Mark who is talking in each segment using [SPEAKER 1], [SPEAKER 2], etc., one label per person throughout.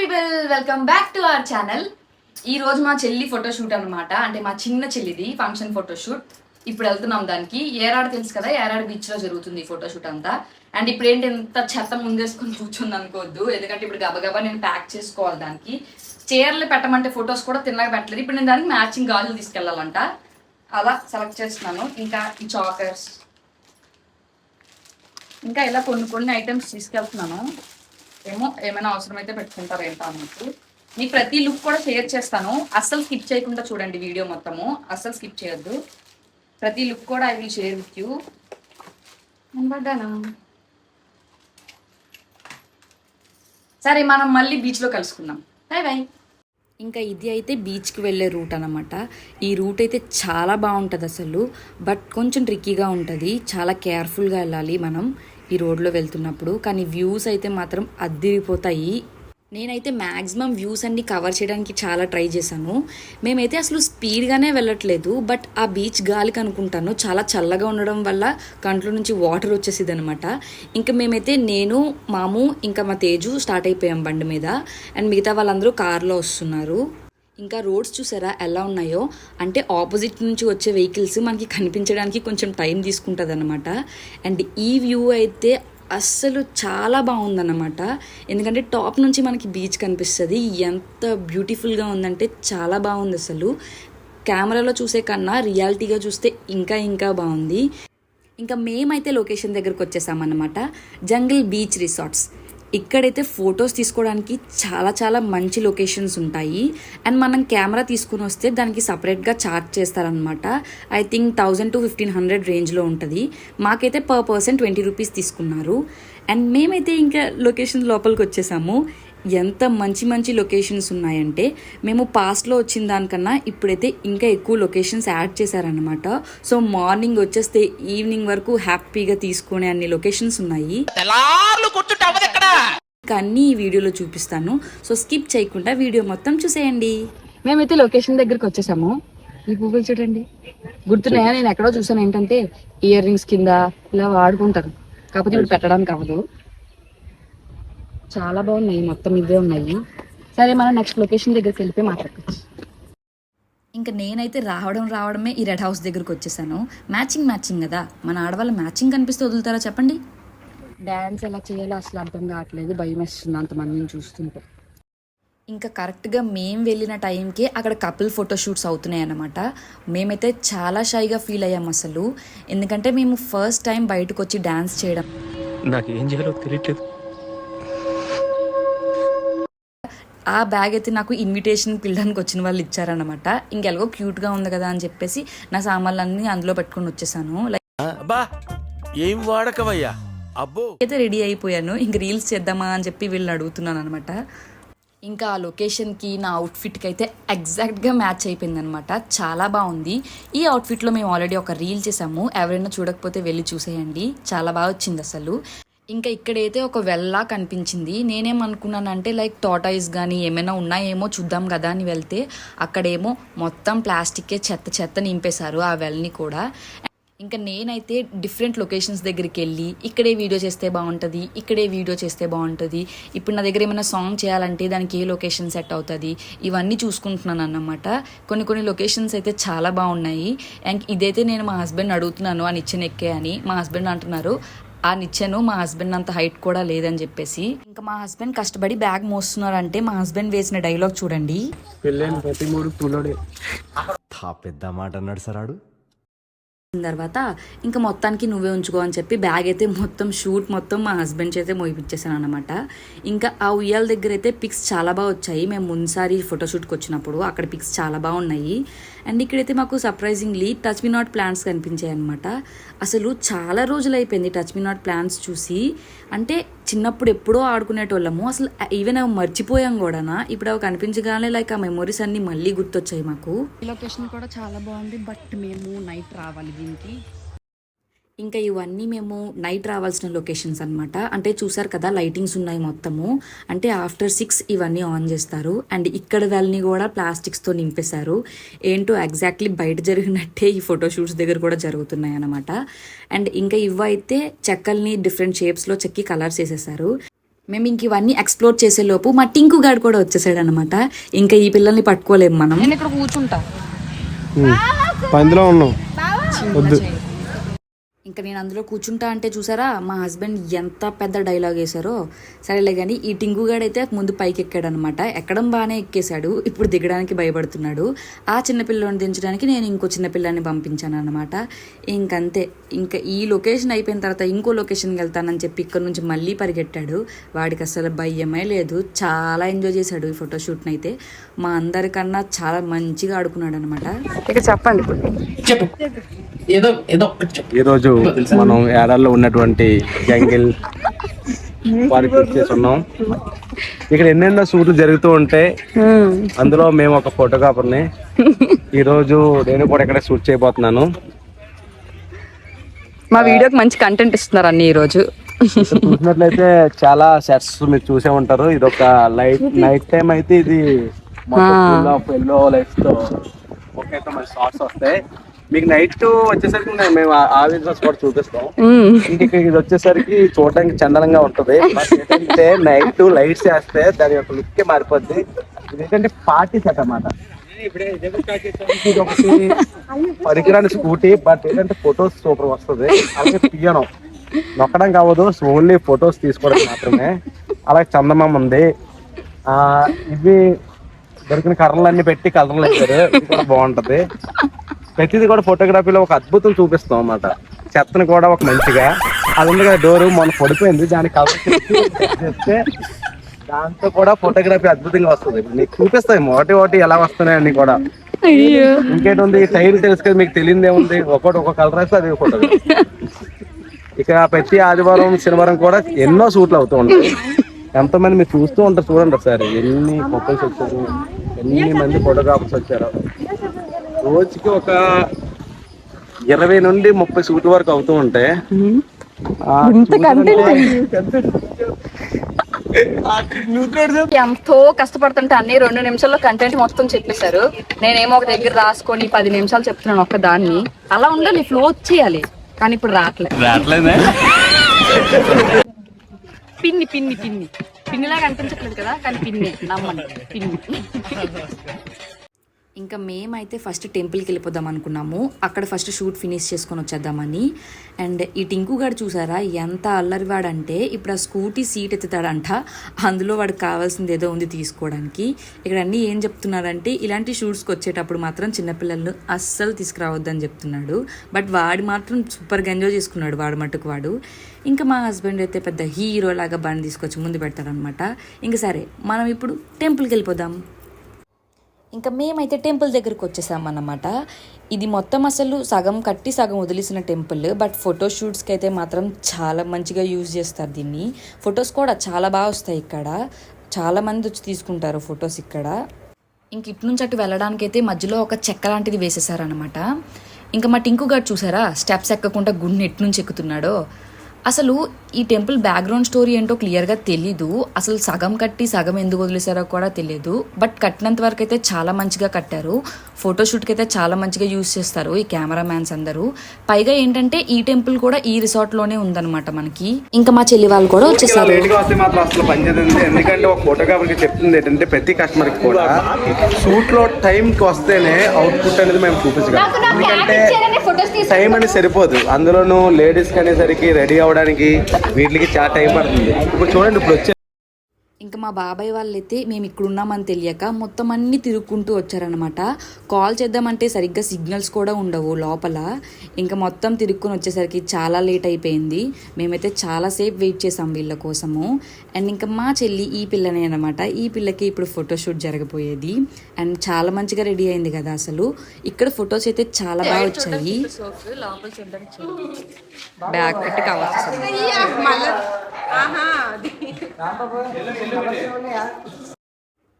[SPEAKER 1] People welcome back to our channel ఈ రోజు మా చెల్లి ఫోటోషూట్ అనమాట అంటే మా చిన్న చెల్లిది ఫంక్షన్ ఫోటోషూట్ ఇప్పుడు వెళ్తున్నాం దానికి. ఏరాడు తెలుసు కదా ఏరాడు బీచ్లో జరుగుతుంది ఈ ఫోటోషూట్ అంతా. అండ్ ఇప్పుడు ఏంటి ఎంత చెత్త ముందేసుకొని కూర్చుంది అనుకోవద్దు. ఎందుకంటే ఇప్పుడు గబగబా నేను ప్యాక్ చేసుకోవాలి దానికి. చీరలు పెట్టమంటే ఫొటోస్ కూడా తిన్నగా పెట్టలేదు. ఇప్పుడు నేను దానికి మ్యాచింగ్ గాజులు తీసుకెళ్ళాలంట. అలా సెలెక్ట్ చేస్తున్నాను. ఇంకా ఈ చాకర్స్ ఇంకా ఇలా కొన్ని కొన్ని ఐటమ్స్ తీసుకెళ్తున్నాను. ఏమో ఏమైనా అవసరం అయితే పెట్టుకుంటారు ఏంటో అన్నట్టు. మీకు ప్రతి లుక్ కూడా షేర్ చేస్తాను. అస్సలు స్కిప్ చేయకుండా చూడండి వీడియో మొత్తము. అస్సలు స్కిప్ చేయొద్దు. ప్రతి లుక్ కూడా I will share with you సరే మనం మళ్ళీ బీచ్లో కలుసుకుందాం. బాయ్ బాయ్ ఇంకా ఇది అయితే బీచ్కి వెళ్ళే రూట్ అనమాట ఈ రూట్ అయితే చాలా బాగుంటుంది అసలు. బట్ కొంచెం ట్రిక్కీగా ఉంటుంది. చాలా కేర్ఫుల్గా వెళ్ళాలి మనం. ఈ రోడ్లో వెళ్తున్నప్పుడు. కానీ వ్యూస్ అయితే మాత్రం అద్దిరిపోతాయి. నేనైతే మ్యాక్సిమం వ్యూస్ అన్ని కవర్ చేయడానికి చాలా ట్రై చేశాను. మేమైతే అసలు స్పీడ్గానే వెళ్ళట్లేదు. బట్ ఆ బీచ్ గాలికి అనుకుంటాను చాలా చల్లగా ఉండడం వల్ల కంట్లో నుంచి వాటర్ వచ్చేసింది అనమాట ఇంకా మేమైతే నేను మాము ఇంకా మా తేజు స్టార్ట్ అయిపోయాం బండి మీద. అండ్ మిగతా వాళ్ళందరూ కార్లో వస్తున్నారు. ఇంకా రోడ్స్ చూసారా ఎలా ఉన్నాయో? అంటే ఆపోజిట్ నుంచి వచ్చే వెహికల్స్ మనకి కనిపించడానికి కొంచెం టైం తీసుకుంటుంది అనమాట అండ్ ఈ వ్యూ అయితే అస్సలు చాలా బాగుందన్నమాట. ఎందుకంటే టాప్ నుంచి మనకి బీచ్ కనిపిస్తుంది. ఎంత బ్యూటిఫుల్గా ఉందంటే చాలా బాగుంది అసలు. కెమెరాలో చూసే కన్నా రియాలిటీగా చూస్తే ఇంకా ఇంకా బాగుంది. ఇంకా మేమైతే లొకేషన్ దగ్గరకు వచ్చేసామన్నమాట. Jungle beach resorts. ఇక్కడైతే ఫొటోస్ తీసుకోవడానికి చాలా చాలా మంచి లొకేషన్స్ ఉంటాయి. అండ్ మనం కెమెరా తీసుకుని వస్తే దానికి సపరేట్గా చార్జ్ చేస్తారనమాట I think thousand to fifteen hundred రేంజ్లో ఉంటుంది. మాకైతే పర్ పర్సన్ ట్వంటీ రూపీస్ తీసుకున్నారు. అండ్ మేమైతే ఇంకా లొకేషన్ లోపలికి వచ్చేసాము. ఎంత మంచి మంచి లొకేషన్స్ ఉన్నాయంటే మేము పాస్ట్లో వచ్చిన దానికన్నా ఇప్పుడైతే ఇంకా ఎక్కువ లొకేషన్స్ యాడ్ చేశారనమాట సో మార్నింగ్ వచ్చేస్తే ఈవినింగ్ వరకు హ్యాపీగా తీసుకునే అన్ని లొకేషన్స్ ఉన్నాయి. అన్ని ఈ వీడియోలో చూపిస్తాను. సో స్కిప్ చేయకుండా వీడియో మొత్తం చూసేయండి. మేమైతే లొకేషన్ దగ్గరికి వచ్చేసాము. ఈ పువ్వులు చూడండి. గుర్తున్నాయా? నేను ఎక్కడో చూసాను ఏంటంటే ఇయర్ రింగ్స్ కింద ఇలా వాడుకుంటారు. కాకపోతే ఇప్పుడు పెట్టడానికి అవ్వదు. చాలా బాగున్నాయి. మొత్తం ఇవే ఉన్నాయి. సరే మనం నెక్స్ట్ లొకేషన్ దగ్గరికి వెళ్ళిపోయి మాట్లాడుకోవచ్చు. ఇంకా నేనైతే రావడం రావడమే ఈ రెడ్ హౌస్ దగ్గరకు వచ్చేసాను. మ్యాచింగ్ మ్యాచింగ్ కదా. మన ఆడవాళ్ళ మ్యాచింగ్ కనిపిస్తే వదులుతారా చెప్పండి? డ్యాన్స్ ఎలా చేయాలో అసలు అర్థం కావట్లేదు. భయం వేస్తుంది అంతమందిని చూస్తుంటే. ఇంకా కరెక్ట్గా మేము వెళ్ళిన టైంకి అక్కడ కపుల్ ఫోటోషూట్స్ అవుతున్నాయి అన్నమాట. మేమైతే చాలా షైగా ఫీల్ అయ్యాం అసలు. ఎందుకంటే మేము ఫస్ట్ టైం బయటకు వచ్చి డ్యాన్స్ చేయడం.
[SPEAKER 2] నాకేం చేయాలో తెలియట్లేదు.
[SPEAKER 1] ఆ బ్యాగ్ అయితే నాకు ఇన్విటేషన్ పిల్లడానికి వచ్చిన వాళ్ళు ఇచ్చారనమాట ఇంకెలాగో క్యూట్గా ఉంది కదా అని చెప్పేసి నా సామాన్లన్నీ అందులో పెట్టుకొని వచ్చేసాను. లైక్
[SPEAKER 3] ఏం వాడకవయ్యా? అబ్బో.
[SPEAKER 1] అయితే రెడీ అయిపోయాను. ఇంక రీల్స్ చేద్దామా అని చెప్పి వీళ్ళని అడుగుతున్నాను అనమాట ఇంకా ఆ లొకేషన్కి నా అవుట్ఫిట్కి అయితే ఎగ్జాక్ట్గా మ్యాచ్ అయిపోయింది అనమాట చాలా బాగుంది. ఈ అవుట్ఫిట్లో మేము ఆల్రెడీ ఒక రీల్ చేసాము. ఎవరైనా చూడకపోతే వెళ్ళి చూసేయండి. చాలా బాగా వచ్చింది అసలు. ఇంకా ఇక్కడైతే ఒక వెల్లా కనిపించింది. నేనేమనుకున్నానంటే లైక్ టాటాయిస్ కానీ ఏమైనా ఉన్నాయేమో చూద్దాం కదా అని వెళ్తే అక్కడేమో మొత్తం ప్లాస్టిక్కే చెత్త చెత్త నింపేశారు ఆ వెల్ని కూడా. ఇంకా నేనైతే డిఫరెంట్ లొకేషన్స్ దగ్గరికి వెళ్ళి ఇక్కడే వీడియో చేస్తే బాగుంటుంది ఇక్కడే వీడియో చేస్తే బాగుంటుంది ఇప్పుడు నా దగ్గర ఏమైనా సాంగ్ చేయాలంటే దానికి ఏ లొకేషన్ సెట్ అవుతుంది ఇవన్నీ చూసుకుంటున్నాను అన్నమాట. కొన్ని కొన్ని లొకేషన్స్ అయితే చాలా బాగున్నాయి. అండ్ ఇదైతే నేను మా హస్బెండ్ అడుగుతున్నాను అని ఇచ్చిన ఎక్కే అని. మా హస్బెండ్ అంటున్నారు నిచ్చెను మా హస్బెండ్ అంత హైట్ కూడా లేదని చెప్పేసి. ఇంకా మా హస్బెండ్ కష్టపడి బ్యాగ్ మోస్తున్నారంటే మా హస్బెండ్ వేసిన డైలాగ్ చూడండి.
[SPEAKER 3] పెద్ద మాట అన్నాడు సరాడు
[SPEAKER 1] తర్వాత ఇంకా మొత్తానికి నువ్వే ఉంచుకో అని చెప్పి బ్యాగ్ అయితే మొత్తం షూట్ మొత్తం మా హస్బెండ్ చేతే మోయిపించేసాను అనమాట ఇంకా ఆ ఉయ్యాల దగ్గర అయితే పిక్స్ చాలా బాగా వచ్చాయి. మేము ముందుసారి ఫోటోషూట్కి వచ్చినప్పుడు అక్కడ పిక్స్ చాలా బాగున్నాయి. అండ్ ఇక్కడైతే మాకు surprisingly touch me not plants కనిపించాయి అనమాట అసలు చాలా రోజులు అయిపోయింది టచ్ మీ నాట్ ప్లాంట్స్ చూసి. అంటే చిన్నప్పుడు ఎప్పుడో ఆడుకునేటోళ్ళము. అసలు ఈవెన్ అవి మర్చిపోయాం కూడానా? ఇప్పుడు అవి కనిపించగానే లైక్ ఆ మెమొరీస్ అన్ని మళ్ళీ గుర్తొచ్చాయి మాకు.
[SPEAKER 4] ఈ లొకేషన్ కూడా చాలా బాగుంది. బట్ మేము నైట్ రావాలి దీనికి.
[SPEAKER 1] ఇంకా ఇవన్నీ మేము నైట్ రావాల్సిన లొకేషన్స్ అన్నమాట. అంటే చూసారు కదా లైటింగ్స్ ఉన్నాయి మొత్తము. అంటే ఆఫ్టర్ సిక్స్ ఇవన్నీ ఆన్ చేస్తారు. అండ్ ఇక్కడ వాళ్ళని కూడా ప్లాస్టిక్స్తో నింపేశారు. ఏంటో ఎగ్జాక్ట్లీ బయట జరిగినట్టే ఈ ఫోటోషూట్స్ దగ్గర కూడా జరుగుతున్నాయి అన్నమాట. అండ్ ఇంకా ఇవైతే చెక్కల్ని డిఫరెంట్ షేప్స్లో చెక్కి కలర్స్ వేసేసారు మేము ఇంక ఇవన్నీ ఎక్స్ప్లోర్ చేసే లోపు మా టింకు గాడు కూడా వచ్చేసాడు అనమాట ఇంకా ఈ పిల్లల్ని పట్టుకోలేము మనం. నేను ఇక్కడ కూర్చుంటా.
[SPEAKER 5] పందిలో ఉన్నాం. వద్దు.
[SPEAKER 1] ఇంకా నేను అందులో కూర్చుంటా అంటే చూసారా? మా హస్బెండ్ ఎంత పెద్ద డైలాగ్ వేశారో. సరేలే కానీ ఈ టింగుగాడు అయితే ముందు పైకి ఎక్కాడు అనమాట ఎక్కడం బాగానే ఎక్కేశాడు. ఇప్పుడు దిగడానికి భయపడుతున్నాడు. ఆ చిన్న పిల్లని దించడానికి నేను ఇంకో చిన్న పిల్లాన్ని పంపించాను అనమాట ఇంకంతే. ఇంకా ఈ లొకేషన్ అయిపోయిన తర్వాత ఇంకో లొకేషన్కి వెళ్తానని చెప్పి ఇక్కడ నుంచి మళ్ళీ పరిగెట్టాడు. వాడికి అసలు భయమే లేదు. చాలా ఎంజాయ్ చేశాడు ఈ ఫోటోషూట్ని అయితే మా అందరికన్నా చాలా మంచిగా ఆడుకున్నాడు అనమాట
[SPEAKER 4] ఇక చెప్పండి
[SPEAKER 2] ఏదో ఏదో చెప్పు.
[SPEAKER 5] ఈరోజు మనం ఏడాల్లో ఉన్నటువంటి జంగిల్ వచ్చేసి ఉన్నాం ఇక్కడ ఎన్నెన్నో షూట్లు జరుగుతూ ఉంటాయి అందులో మేము ఒక ఫోటోగ్రాఫర్ని. ఈరోజు నేను కూడా ఇక్కడ షూట్ చేయబోతున్నాను.
[SPEAKER 4] మా వీడియోకి మంచి కంటెంట్ ఇస్తున్నారు అన్ని ఈ రోజు
[SPEAKER 5] ఇక్కడ చూసినట్లయితే చాలా సెట్స్ మీరు చూసే ఉంటారు. ఇది ఒక లైట్ నైట్ టైం అయితే ఇది ఎల్లో లైట్స్తో ఓకే మంచి షార్ట్స్ వస్తాయి. మీకు నైట్ వచ్చేసరికి మేము ఆ- విజువల్స్ కూడా చూపిస్తాం. ఇంక ఇక్కడ ఇది వచ్చేసరికి చూడడానికి చందనంగా ఉంటది. ఏంటంటే నైట్ లైట్స్ వేస్తే దాని యొక్క లుక్ మారిపోద్ది. ఇది ఏంటంటే పార్టీ సెట్ అన్నమాట. ఇది ఒకటి పరికరాని స్కూటీ బట్ ఏంటంటే ఫొటోస్ సూపర్ వస్తుంది. అలాగే పియనో నొక్కడం కావదు ఓన్లీ ఫొటోస్ తీసుకోవడం మాత్రమే. అలాగే చందమామ ఉంది. ఆ ఇవి దొరికిన కర్రలన్నీ పెట్టి కలర్లు వేశారు. ఇది కూడా బాగుంటది. ప్రతిదీ కూడా ఫోటోగ్రఫీలో ఒక అద్భుతం చూపిస్తాం అన్నమాట. చెత్తను కూడా ఒక మంచిగా అది ఉంది కదా డోరు మొన్న పడిపోయింది. దాని కలర్ చేస్తే దాంతో కూడా ఫోటోగ్రఫీ అద్భుతంగా వస్తుంది. నీకు చూపిస్తాయి. ఒకటి ఒకటి ఎలా వస్తున్నాయి అన్ని కూడా. ఇంకేంటి ఉంది? టైల్ తెలుసు కదా మీకు తెలియదు ఏముంది ఒకటి ఒక కలర్ వేస్తే అది ఫోటోగ్రఫీ ఇక ప్రతి ఆదివారం శనివారం కూడా ఎన్నో షూట్లు అవుతూ ఉంటాయి. ఎంతో మంది మీరు చూస్తూ ఉంటారు చూడండి ఒకసారి. ఎన్ని కపుల్స్ వచ్చారు? ఎన్ని మంది ఫోటోగ్రాఫర్స్ వచ్చారు. రోజుకి ఒక ఇరవై నుండి ముప్పై షూట్ వరకు అవుతూ ఉంటాయి ఆ,
[SPEAKER 4] ఎంతో కష్టపడుతుంటే అన్ని రెండు నిమిషాల్లో కంటెంట్ మొత్తం చెప్పేశారు. నేనేమో ఒక దగ్గర రాసుకొని పది నిమిషాలు చెప్తున్నాను ఒక్క దాన్ని అలా ఉండాలి ఫ్లో వచ్చేయాలి. కానీ ఇప్పుడు రావట్లేదు? పిన్ని పిన్ని పిన్ని. పిన్నిలాగా అనిపించట్లేదు కదా కానీ పిన్ని. నమ్మండి పిన్ని.
[SPEAKER 1] ఇంకా మేమైతే ఫస్ట్ టెంపుల్కి వెళ్ళిపోదాం అనుకున్నాము. అక్కడ ఫస్ట్ షూట్ ఫినిష్ చేసుకొని వచ్చేద్దామని. అండ్ ఈ టింకు గారు చూసారా? ఎంత అల్లరివాడంటే ఇప్పుడు ఆ స్కూటీ సీట్ ఎత్తుతాడంట. అందులో వాడికి కావాల్సింది ఏదో ఉంది తీసుకోవడానికి. ఇక్కడ అన్నీ ఏం చెప్తున్నారంటే ఇలాంటి షూట్స్కి వచ్చేటప్పుడు మాత్రం చిన్నపిల్లలు అస్సలు తీసుకురావద్దని చెప్తున్నాడు. బట్ వాడు మాత్రం సూపర్గా ఎంజాయ్ చేసుకున్నాడు వాడు మట్టుకు వాడు. ఇంకా మా హస్బెండ్ అయితే పెద్ద హీరో లాగా బండి తీసుకొచ్చి ముందు పెడతాడనమాట ఇంకా సరే మనం ఇప్పుడు టెంపుల్కి వెళ్ళిపోదాం. ఇంకా మేమైతే టెంపుల్ దగ్గరికి వచ్చేసామన్నమాట. ఇది మొత్తం అసలు సగం కట్టి సగం వదిలేసిన టెంపుల్ బట్ ఫోటో షూట్స్కి అయితే మాత్రం చాలా మంచిగా యూజ్ చేస్తారు దీన్ని. ఫొటోస్ కూడా చాలా బాగా వస్తాయి ఇక్కడ. చాలామంది వచ్చి తీసుకుంటారు ఫొటోస్ ఇక్కడ. ఇంక ఇటు నుంచి అటు వెళ్ళడానికి అయితే మధ్యలో ఒక చెక్క లాంటిది వేసేసారనమాట ఇంకా మా టింకు గారు చూసారా? స్టెప్స్ ఎక్కకుండా గుండె ఎటు నుంచి ఎక్కుతున్నాడో? అసలు ఈ టెంపుల్ బ్యాక్గ్రౌండ్ స్టోరీ ఏంటో క్లియర్గా తెలీదు. అసలు సగం కట్టి సగం ఎందుకు వదిలేసారో కూడా తెలియదు బట్ కట్టినంత వరకు అయితే చాలా మంచిగా కట్టారు. ఫోటోషూట్కి అయితే చాలా మంచిగా యూస్ చేస్తారు ఈ కెమెరా మ్యాన్స్ అందరూ. పైగా ఏంటంటే ఈ టెంపుల్ కూడా ఈ రిసార్ట్లోనే ఉందన్నమాట మనకి. ఇంకా మా చెల్లి వాళ్ళు కూడా వచ్చేసారు.
[SPEAKER 5] ఎందుకంటే ఒక ఫోటోగ్రాఫర్కి చెప్తుంది ఏంటంటే ప్రతి కస్టమర్కి కూడా షూట్లో టైం కి వస్తేనే అవుట్పుట్ అనేది మేము చూపించగలం. ఎందుకంటే టైం అనేది సరిపోదు. అందులోనూ లేడీస్ అనేసరికి రెడీ అవ్వడానికి వీటికి చాలా టైం పడుతుంది. ఇప్పుడు చూడండి ఇప్పుడు వచ్చే
[SPEAKER 1] ఇంకా మా బాబాయ్ వాళ్ళైతే మేము ఇక్కడ ఉన్నామని తెలియక మొత్తం అన్ని తిరుక్కుంటూ వచ్చారనమాట కాల్ చేద్దామంటే సరిగ్గా సిగ్నల్స్ కూడా ఉండవు లోపల. ఇంకా మొత్తం తిరుక్కొని వచ్చేసరికి చాలా లేట్ అయిపోయింది. మేమైతే చాలాసేపు వెయిట్ చేసాం వీళ్ళ కోసము. అండ్ ఇంకా మా చెల్లి ఈ పిల్లనే అనమాట ఈ పిల్లకి ఇప్పుడు ఫోటోషూట్ జరగబోయేది. అండ్ చాలా మంచిగా రెడీ అయింది కదా అసలు. ఇక్కడ ఫొటోస్ అయితే చాలా బాగా వచ్చాయి.
[SPEAKER 4] బ్యాగ్ పెట్టి కావాల్సి
[SPEAKER 1] 没有。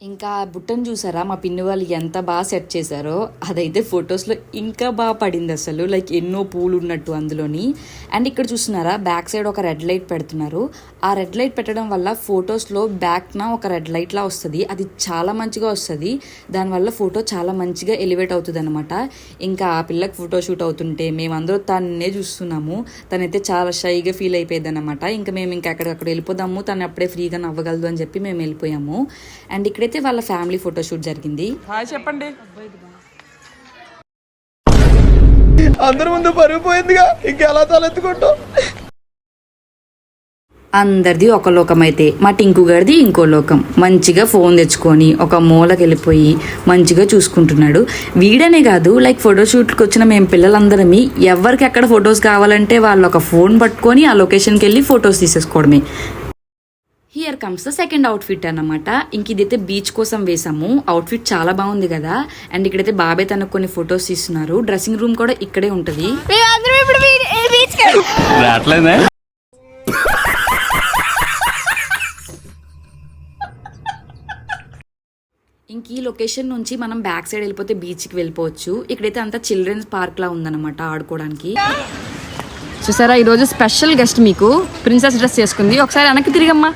[SPEAKER 1] ఇంకా బుట్టను చూసారా? మా పిన్ని వాళ్ళు ఎంత బాగా సెట్ చేశారో అదైతే ఫొటోస్లో ఇంకా బాగా పడింది అసలు. లైక్ ఎన్నో పూలు ఉన్నట్టు అందులోని. అండ్ ఇక్కడ చూస్తున్నారా బ్యాక్ సైడ్ ఒక రెడ్ లైట్ పెడుతున్నారు. ఆ రెడ్ లైట్ పెట్టడం వల్ల ఫొటోస్లో బ్యాక్న ఒక రెడ్ లైట్లా వస్తుంది. అది చాలా మంచిగా వస్తుంది. దానివల్ల ఫోటో చాలా మంచిగా ఎలివేట్ అవుతుంది అనమాట ఇంకా ఆ పిల్లకి ఫోటో షూట్ అవుతుంటే మేమందరూ తన్నే చూస్తున్నాము. తనైతే చాలా షైగా ఫీల్ అయిపోయింది అనమాట ఇంకా మేము ఇంకా అక్కడక్కడ వెళ్ళిపోదాము. తను అప్పుడే ఫ్రీగా నవ్వగలదు అని చెప్పి మేము వెళ్ళిపోయాము. అండ్ ఇక్కడ ఇక్కడైతే వాళ్ళ ఫ్యామిలీ ఫోటోషూట్ జరిగింది.
[SPEAKER 2] చెప్పండి.
[SPEAKER 5] అందరి ముందు పరుగు పోయిందిగా ఇంకెలా తలెత్తుకుంటాం
[SPEAKER 1] అందరిది ఒక లోకం అయితే మా టింకు గడిది ఇంకో లోకం. మంచిగా ఫోన్ తెచ్చుకొని ఒక మూలకి వెళ్ళిపోయి మంచిగా చూసుకుంటున్నాడు. వీడనే కాదు లైక్ ఫోటోషూట్కి వచ్చిన మేము పిల్లలందరమీ ఎవరికి ఎక్కడ ఫొటోస్ కావాలంటే వాళ్ళు ఒక ఫోన్ పట్టుకొని ఆ లొకేషన్కి వెళ్ళి photos తీసేసుకోవడమే. Here comes the second outfit అన్నమాట. ఇంక ఇదైతే బీచ్ కోసం వేసాము. అవుట్ఫిట్ చాలా బాగుంది కదా. అండ్ ఇక్కడైతే బాబాయ్ తనకు కొన్ని ఫొటోస్ తీస్తున్నారు డ్రెస్సింగ్ రూమ్ కూడా ఇక్కడే ఉంటుంది.
[SPEAKER 4] బీచ్
[SPEAKER 1] ఇంక ఈ లొకేషన్ నుంచి మనం బ్యాక్ సైడ్ వెళ్ళిపోతే బీచ్కి వెళ్ళిపోవచ్చు. ఇక్కడైతే అంతా చిల్డ్రన్స్ పార్క్ లా ఉందన్నమాట ఆడుకోవడానికి.
[SPEAKER 4] చూసారా? ఈరోజు స్పెషల్ గెస్ట్ మీకు. ప్రిన్సెస్ డ్రెస్ చేసుకుంది. ఒకసారి వెనక్కి తిరిగమ్మా.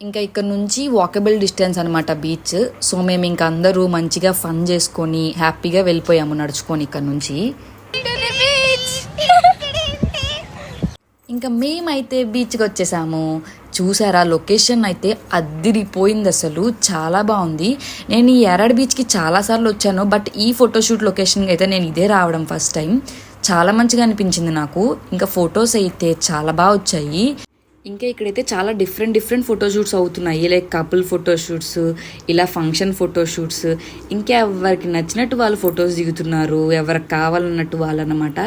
[SPEAKER 1] ఇంకా ఇక్కడ నుంచి వాకబుల్ డిస్టెన్స్ అనమాట బీచ్ సో మేము ఇంకా అందరూ మంచిగా ఫన్ చేసుకొని హ్యాపీగా వెళ్ళిపోయాము నడుచుకొని ఇక్కడ నుంచి. ఇంకా మేమైతే బీచ్కి వచ్చేసాము. చూసారా లొకేషన్ అయితే అద్దిరిపోయింది అసలు. చాలా బాగుంది. నేను ఈ ఎరాడ్ బీచ్కి చాలాసార్లు వచ్చాను బట్ ఈ ఫోటోషూట్ లొకేషన్కి అయితే నేను ఇదే రావడం ఫస్ట్ టైం చాలా మంచిగా అనిపించింది నాకు. ఇంకా ఫొటోస్ అయితే చాలా బాగా వచ్చాయి. ఇంకా ఇక్కడైతే చాలా డిఫరెంట్ డిఫరెంట్ ఫోటోషూట్స్ అవుతున్నాయి. లైక్ కపుల్ ఫోటోషూట్స్ ఇలా ఫంక్షన్ ఫోటోషూట్స్ ఇంకా ఎవరికి నచ్చినట్టు వాళ్ళు ఫొటోస్ దిగుతున్నారు ఎవరికి కావాలన్నట్టు వాళ్ళనమాట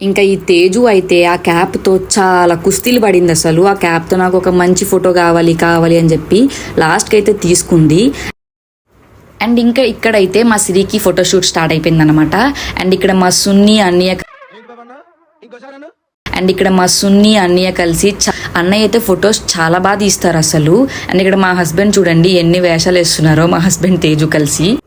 [SPEAKER 1] ఇంకా ఈ తేజు అయితే ఆ క్యాప్తో చాలా కుస్తీలు పడింది అసలు. ఆ క్యాప్తో నాకు ఒక మంచి ఫోటో కావాలి కావాలి అని చెప్పి లాస్ట్కి అయితే తీసుకుంది. అండ్ ఇంకా ఇక్కడైతే మా సిరికి ఫోటోషూట్ స్టార్ట్ అయిపోయింది అనమాట అండ్ ఇక్కడ మా సున్ని అన్నయ్య అండ్ ఇక్కడ మా సున్ని అన్నయ్య కలిసి చ- అన్నయ్య అయితే ఫొటోస్ చాలా బాగా తీస్తారు అసలు. అండ్ ఇక్కడ మా హస్బెండ్ చూడండి ఎన్ని వేషాలు వేస్తున్నారో మా హస్బెండ్ తేజు కలిసి.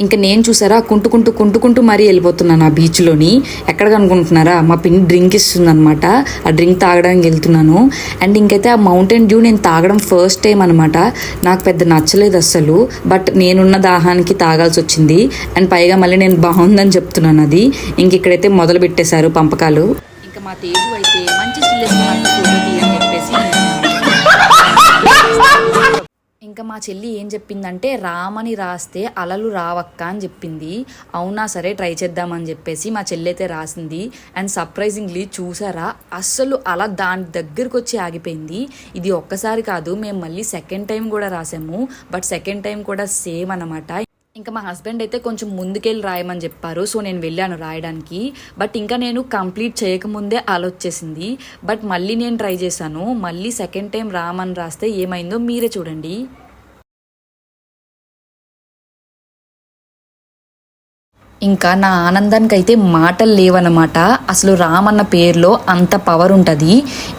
[SPEAKER 1] ఇంకా నేను చూసారా కుంటుకుంటూ కుంటుకుంటూ మరీ వెళ్ళిపోతున్నాను ఆ బీచ్లోని. ఎక్కడ కనుకుంటున్నారా మా పిన్ని డ్రింక్ ఇస్తుందనమాట ఆ డ్రింక్ తాగడానికి వెళ్తున్నాను. అండ్ ఇంకైతే ఆ మౌంటైన్ డ్యూ నేను తాగడం ఫస్ట్ టైం అనమాట నాకు పెద్ద నచ్చలేదు అస్సలు బట్ నేనున్న దాహానికి తాగాల్సి వచ్చింది. అండ్ పైగా మళ్ళీ నేను బాగుందని చెప్తున్నాను అది. ఇంక ఇక్కడైతే మొదలు పెట్టేశారు పంపకాలు. మా తేజు అయితే మంచి స్టిల్ ఫోటో తీయని చెప్పేసి ఇంకా మా చెల్లి ఏం చెప్పిందంటే రామని రాస్తే అలలు రావక్క అని చెప్పింది. అవునా సరే ట్రై చేద్దామని చెప్పేసి మా చెల్లి అయితే రాసింది. అండ్ సర్ప్రైజింగ్లీ చూసారా అస్సలు అలా దాని దగ్గరకు వచ్చి ఆగిపోయింది. ఇది ఒక్కసారి కాదు మేము మళ్ళీ సెకండ్ టైం కూడా రాసాము. బట్ సెకండ్ టైం కూడా సేమ్ అనమాట ఇంకా మా హస్బెండ్ అయితే కొంచెం ముందుకెళ్ళి రాయమని చెప్పారు. సో నేను వెళ్ళాను రాయడానికి. బట్ ఇంకా నేను కంప్లీట్ చేయకముందే ఆలోచేసింది బట్ మళ్ళీ నేను ట్రై చేశాను. మళ్ళీ సెకండ్ టైం రామని రాస్తే ఏమైందో మీరే చూడండి. ఇంకా నా ఆనందానికి అయితే మాటలు లేవన్నమాట. అసలు రామ్ అన్న పేరులో అంత పవర్ ఉంటుంది.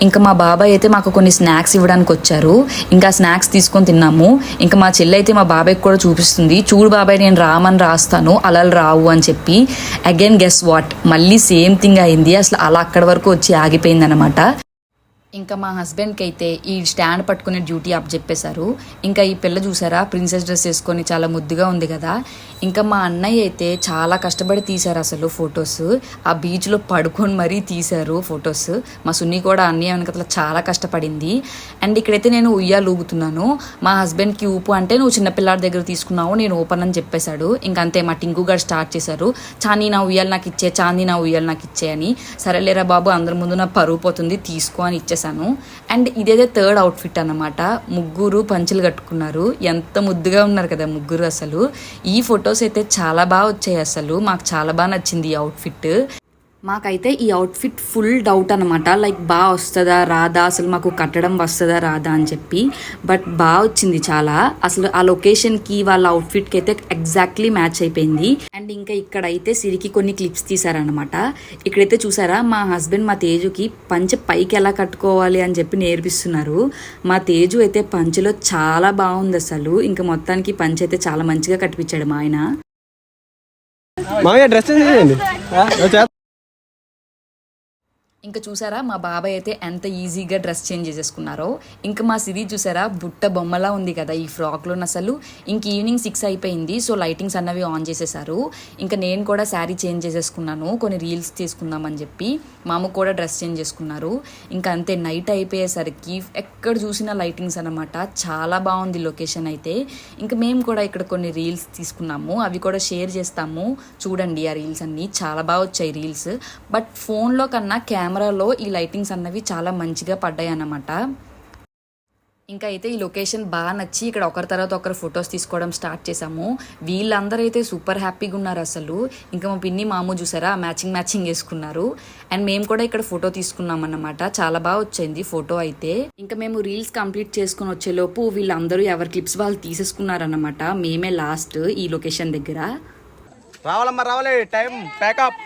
[SPEAKER 1] ఇంకా మా బాబాయ్ అయితే మాకు కొన్ని స్నాక్స్ ఇవ్వడానికి వచ్చారు. ఇంకా స్నాక్స్ తీసుకొని తిన్నాము. ఇంకా మా చెల్లి అయితే మా బాబాయ్కి కూడా చూపిస్తుంది. చూడు బాబాయ్ నేను రామ్ అని రాస్తాను. అలలు రావు అని చెప్పి. అగైన్ గెస్ వాట్ మళ్ళీ సేమ్ థింగ్ అయింది. అసలు అలా అక్కడి వరకు వచ్చి ఆగిపోయింది అనమాట ఇంకా మా హస్బెండ్కి అయితే ఈ స్టాండ్ పట్టుకునే డ్యూటీ అప్ చెప్పేశారు. ఇంకా ఈ పిల్ల చూసారా? ప్రిన్సెస్ డ్రెస్ వేసుకొని చాలా ముద్దుగా ఉంది కదా. ఇంకా మా అన్నయ్య అయితే చాలా కష్టపడి తీశారు అసలు ఫొటోస్. ఆ బీచ్లో పడుకొని మరీ తీశారు ఫొటోస్. మా సున్ని కూడా అన్నయ్య వెనకతల చాలా కష్టపడింది. అండ్ ఇక్కడైతే నేను ఉయ్యాలు ఊగుతున్నాను మా హస్బెండ్కి ఊపు అంటే నువ్వు చిన్నపిల్లాడి దగ్గర తీసుకున్నావు నేను ఓపెన్ అని చెప్పేశాడు. ఇంకంతే అంతే మా టింకు గారు స్టార్ట్ చేశారు. చాందీ నా ఉయ్యాలు నాకు ఇచ్చే చాందీ నా ఉయ్యాలు నాకు ఇచ్చే అని. సరేలేరా బాబు అందరి ముందు నా పరువు పోతుంది తీసుకో అని ఇచ్చేసాను అండ్ ఇదేదే థర్డ్ అవుట్ఫిట్ అన్నమాట. ముగ్గురు పంచులు కట్టుకున్నారు. ఎంత ముద్దుగా ఉన్నారు కదా ముగ్గురు అసలు. ఈ ఫొటోస్ అయితే చాలా బాగా వచ్చాయి అసలు. మాకు చాలా బాగా నచ్చింది ఈ అవుట్ఫిట్ మాకైతే ఈ అవుట్ఫిట్ ఫుల్ డౌట్ అనమాట లైక్ బాగా వస్తుందా రాదా? అసలు మాకు కట్టడం వస్తుందా రాదా అని చెప్పి. బట్ బాగా వచ్చింది చాలా. అసలు ఆ లొకేషన్కి వాళ్ళ అవుట్ఫిట్కి అయితే ఎగ్జాక్ట్లీ మ్యాచ్ అయిపోయింది. అండ్ ఇంకా ఇక్కడైతే సిరికి కొన్ని క్లిప్స్ తీసారనమాట ఇక్కడైతే చూసారా మా హస్బెండ్ మా తేజుకి పంచె పైకి ఎలా కట్టుకోవాలి అని చెప్పి నేర్పిస్తున్నారు. మా తేజు అయితే పంచెలో చాలా బాగుంది అసలు. ఇంకా మొత్తానికి పంచె అయితే చాలా మంచిగా కట్టిపించాడు మా ఆయన.
[SPEAKER 5] మామయ్య డ్రెస్ చేయండి.
[SPEAKER 1] ఇంకా చూసారా మా బాబాయ్ అయితే ఎంత ఈజీగా డ్రెస్ చేంజ్ చేసేసుకున్నారో. ఇంకా మా సిరి చూసారా బుట్ట బొమ్మలా ఉంది కదా ఈ ఫ్రాక్లో అసలు. ఇంక ఈవినింగ్ సిక్స్ అయిపోయింది సో లైటింగ్స్ అన్నవి ఆన్ చేసేసారు. ఇంకా నేను కూడా శారీ చేంజ్ చేసేసుకున్నాను కొన్ని రీల్స్ తీసుకుందామని చెప్పి. మామ కూడా డ్రెస్ చేంజ్ చేసుకున్నారు. ఇంకా అంతే నైట్ అయిపోయేసరికి ఎక్కడ చూసినా లైటింగ్స్ అనమాట చాలా బాగుంది లొకేషన్ అయితే. ఇంకా మేము కూడా ఇక్కడ కొన్ని రీల్స్ తీసుకున్నాము అవి కూడా షేర్ చేస్తాము. చూడండి ఆ రీల్స్ అన్నీ చాలా బాగా వచ్చాయి రీల్స్. బట్ ఫోన్లో కన్నా కెమెరాలో ఈ లైటింగ్స్ అన్నవి చాలా మంచిగా పడ్డాయి అన్నమాట ఇంకా అయితే ఈ లొకేషన్ బాగా నచ్చి ఇక్కడ ఒకరి తర్వాత ఒకరు ఫొటోస్ తీసుకోవడం స్టార్ట్ చేసాము వీళ్ళందరూ అయితే సూపర్ హ్యాపీగా ఉన్నారు అసలు. ఇంకా మా పిన్ని మాము చూసారా? మ్యాచింగ్ మ్యాచింగ్ వేసుకున్నారు. అండ్ మేము కూడా ఇక్కడ ఫోటో తీసుకున్నాం అన్నమాట చాలా బాగా వచ్చింది ఫోటో అయితే. ఇంకా మేము రీల్స్ కంప్లీట్ చేసుకుని వచ్చేలోపు వీళ్ళందరూ ఎవరి క్లిప్స్ వాళ్ళు తీసేసుకున్నారన్నమాట. మేమే లాస్ట్ ఈ లొకేషన్ దగ్గర.
[SPEAKER 5] రావాలమ్మా రావాలి. Time pack up.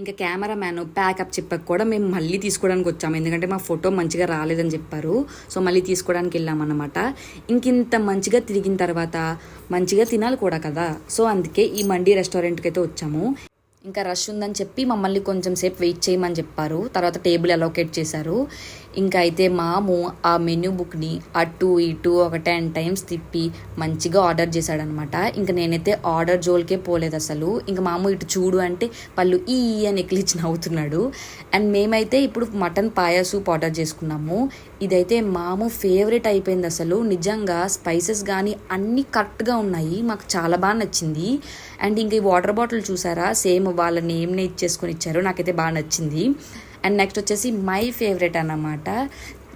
[SPEAKER 1] ఇంకా కెమెరా మ్యాన్ ప్యాకప్ చెప్పక కూడా మేము మళ్ళీ తీసుకోవడానికి వచ్చాము. ఎందుకంటే మా ఫోటో మంచిగా రాలేదని చెప్పారు. సో మళ్ళీ తీసుకోవడానికి వెళ్ళామన్నమాట. ఇంక ఇంత మంచిగా తిరిగిన తర్వాత మంచిగా తినాలి కూడా కదా. సో అందుకే ఈ మండీ రెస్టారెంట్కి అయితే వచ్చాము. ఇంకా రష్ ఉందని చెప్పి మమ్మల్ని కొంచెం సేపు వెయిట్ చేయమని చెప్పారు. తర్వాత టేబుల్ అలోకేట్ చేశారు. ఇంకా అయితే మాము ఆ మెనూ బుక్ని అటు ఇటు ఒక టెన్ టైమ్స్ తిప్పి మంచిగా ఆర్డర్ చేశాడనమాట ఇంకా నేనైతే ఆర్డర్ జోల్కే పోలేదు అసలు. ఇంకా మాము ఇటు చూడు అంటే పళ్ళు ఈ అని ఎక్కిలిచ్చి నవ్వుతున్నాడు. అండ్ మేమైతే ఇప్పుడు మటన్ పాయా సూప్ ఆర్డర్ చేసుకున్నాము. ఇదైతే మాము ఫేవరెట్ అయిపోయింది అసలు. నిజంగా స్పైసెస్ కానీ అన్నీ కరెక్ట్గా ఉన్నాయి. మాకు చాలా బాగా నచ్చింది. అండ్ ఇంక ఈ వాటర్ బాటిల్ చూసారా? సేమ్ వాళ్ళ నేమ్నే ఇచ్చేసుకొని ఇచ్చారు. నాకైతే బాగా నచ్చింది. అండ్ నెక్స్ట్ వచ్చేసి మై ఫేవరెట్ అన్నమాట.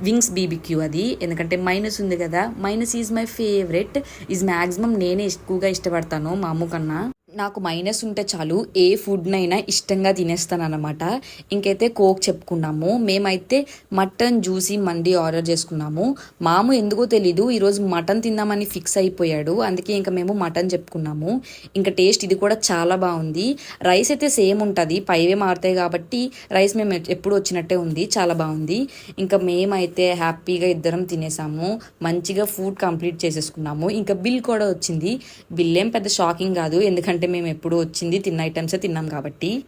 [SPEAKER 1] వింగ్స్ బీబీక్యూ అది. ఎందుకంటే మైనస్ ఉంది కదా. Minus is my favourite is maximum నేనే ఎక్కువగా ఇష్టపడతాను మా అమ్మ కన్నా. నాకు మైనస్ ఉంటే చాలు ఏ ఫుడ్నైనా ఇష్టంగా తినేస్తాను అనమాట ఇంకైతే కోక్ చెప్పుకున్నాము. మేమైతే మటన్ జ్యూసీ మండి ఆర్డర్ చేసుకున్నాము. మాము ఎందుకో తెలీదు ఈరోజు మటన్ తిందామని ఫిక్స్ అయిపోయాడు. అందుకే ఇంకా మేము మటన్ చెప్పుకున్నాము. ఇంకా టేస్ట్ ఇది కూడా చాలా బాగుంది. రైస్ అయితే సేమ్ ఉంటుంది. పైవే మారుతాయి కాబట్టి రైస్ మేము ఎప్పుడు వచ్చినట్టే ఉంది. చాలా బాగుంది. ఇంకా మేమైతే హ్యాపీగా ఇద్దరం తినేసాము. మంచిగా ఫుడ్ కంప్లీట్ చేసేసుకున్నాము. ఇంకా బిల్ కూడా వచ్చింది. బిల్ ఏం పెద్ద షాకింగ్ కాదు. ఎందుకంటే మేము ఎప్పుడు వచ్చింది తిన్న ఐటమ్సే తిన్నాం కాబట్టి.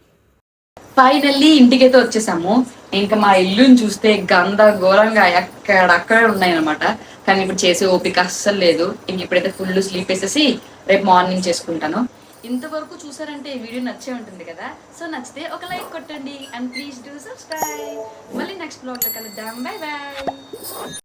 [SPEAKER 1] ఫైనల్లీ ఇంటికైతే వచ్చేసాము. ఇంకా మా ఇల్లుని చూస్తే గందరగోళంగా ఎక్కడక్కడ ఉన్నాయన్నమాట. కానీ ఇప్పుడు చేసే ఓపిక అస్సలు లేదు. ఇంక ఇప్పుడైతే ఫుల్ స్లీప్ వేసేసి రేపు మార్నింగ్ చేసుకుంటాను. ఇంతవరకు చూసారంటే ఈ వీడియో నచ్చే ఉంటుంది కదా? సో నచ్చితే ఒక లైక్ కొట్టండి. అండ్ ప్లీజ్ డూ సబ్స్క్రైబ్ మళ్ళీ నెక్స్ట్ బ్లాగ్లో కలుద్దాం. Bye bye